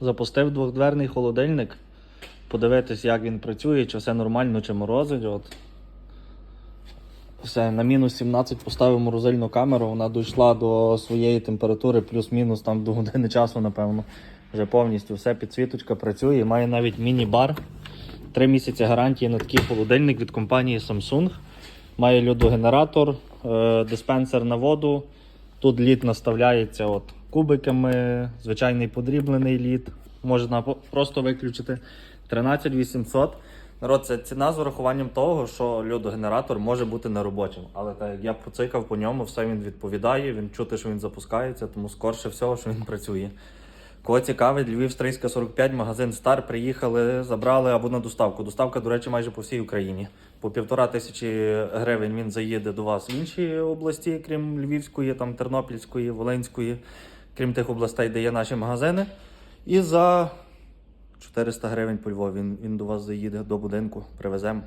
Запустив двохдверний холодильник. Подивитись, як він працює, чи все нормально, чи морозить. От. Все, на мінус 17 поставив морозильну камеру, вона дійшла до своєї температури, плюс-мінус там до години часу, напевно. Вже повністю все, підсвіточка працює. Має навіть міні-бар. Три місяці гарантії на такий холодильник від компанії Samsung. Має льодогенератор, е, диспенсер на воду. Тут лід наставляється от кубиками, звичайний подріблений лід. Можна просто виключити 13800. Народ, це ціна з урахуванням того, що льодогенератор може бути неробочим. Але так як я поцикав по ньому, все він відповідає, він чути, що він запускається, тому скорше всього, що він працює. Кого цікавить, Львів Стрийська 45, магазин Стар. Приїхали, забрали або на доставку. Доставка, до речі, майже по всій Україні. По півтора тисячі гривень він заїде до вас в інші області, крім Львівської, там Тернопільської, Волинської, крім тих областей, де є наші магазини. І за 400 гривень по Львові він, він до вас заїде до будинку, привеземо.